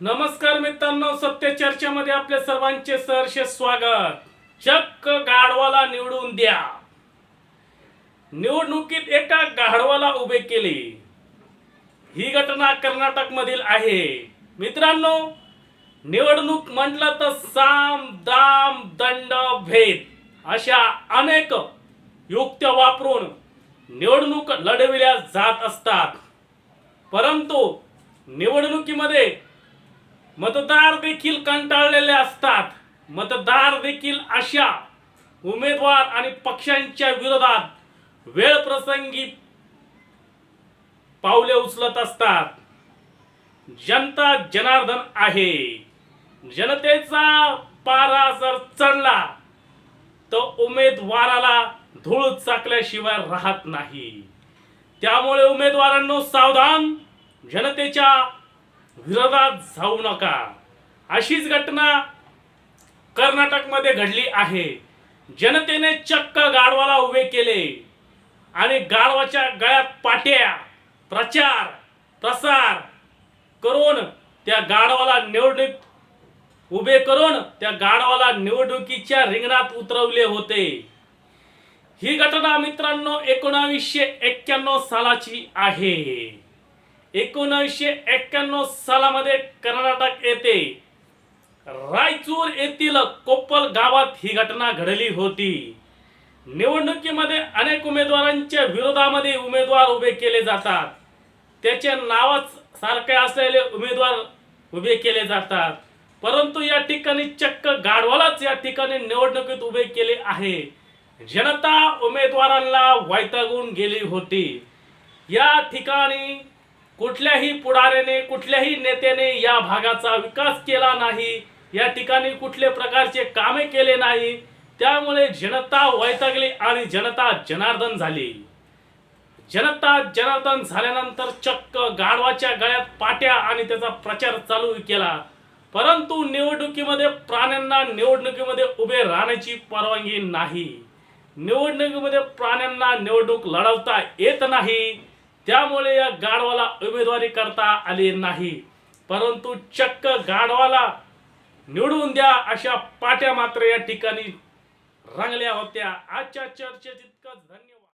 नमस्कार मित्रांनो सत्य चर्चेमध्ये आपल्या सर्वांचे सहर्ष स्वागत. चक्क गाढवाला निवडून द्या. निवडणुकीत एका गाढवाला उभे केले. ही घटना कर्नाटक मधील आहे. मित्रांनो निवडणूक म्हटलं तर साम दाम दंड भेद अशा अनेक युक्त्या वापरून निवडणूक लढविल्या जात असतात. परंतु निवडणुकीमध्ये मतदार देखील कंटाळलेले असतात. मतदार देखील अशा उमेदवार आणि पक्षांच्या विरोधात वेळ प्रसंगी पावले उचलत असतात. जनता जनार्दन आहे. जनतेचा पारा जर चढला तर उमेदवाराला धूळ चाकल्याशिवाय राहत नाही. त्यामुळे उमेदवारांनो सावधान जनतेच्या विरोधात जाऊ नका. अशीच घटना कर्नाटकमध्ये घडली आहे. जनतेने चक्क गाढवाला उभे केले आणि गाढवाच्या गळ्यात पाट्या प्रचार प्रसार करून त्या गाढवाला निवडणूक उभे करून त्या गाढवाला निवडणुकीच्या रिंगणात उतरवले होते. ही घटना मित्रांनो एकोणावीसशे एक्क्याण्णव सालाची आहे. एकोणीसशे एक्क्याण्णव सालामध्ये कर्नाटक येथे रायचूर येथील कोप्पल गावात ही घटना घडली होती. निवडणुकीमध्ये अनेक उमेदवारांच्या विरोधामध्ये उमेदवार उभे केले जातात. त्याचे नावच सारखे असलेले उमेदवार उभे केले जातात. परंतु या ठिकाणी चक्क गाढवालाच या ठिकाणी निवडणुकीत उभे केले आहे. जनता उमेदवारांना वैतागून गेली होती. या ठिकाणी कुठल्याही पुढाऱ्याने कुठल्याही नेत्याने या भागाचा विकास केला नाही या ठिकाणी कुठल्या प्रकारचे कामे केले नाही त्यामुळे जनता वैतागली आणि जनता जनार्दन झाली. जनता जनार्दन झाल्यानंतर चक्क गाढवाच्या गळ्यात पाट्या आणि त्याचा प्रचार चालू केला. परंतु निवडणुकीमध्ये प्राण्यांना निवडणुकीमध्ये उभे राहण्याची परवानगी नाही. निवडणुकीमध्ये प्राण्यांना निवडणूक लढवता येत नाही. त्यामुळे या गाढवाला उमेदवारी करता आली नाही. परंतु चक्क गाढवाला निवडून द्या अशा पाट्या मात्र या ठिकाणी रंगल्या होत्या. आजच्या चर्चेत इतकंच. धन्यवाद.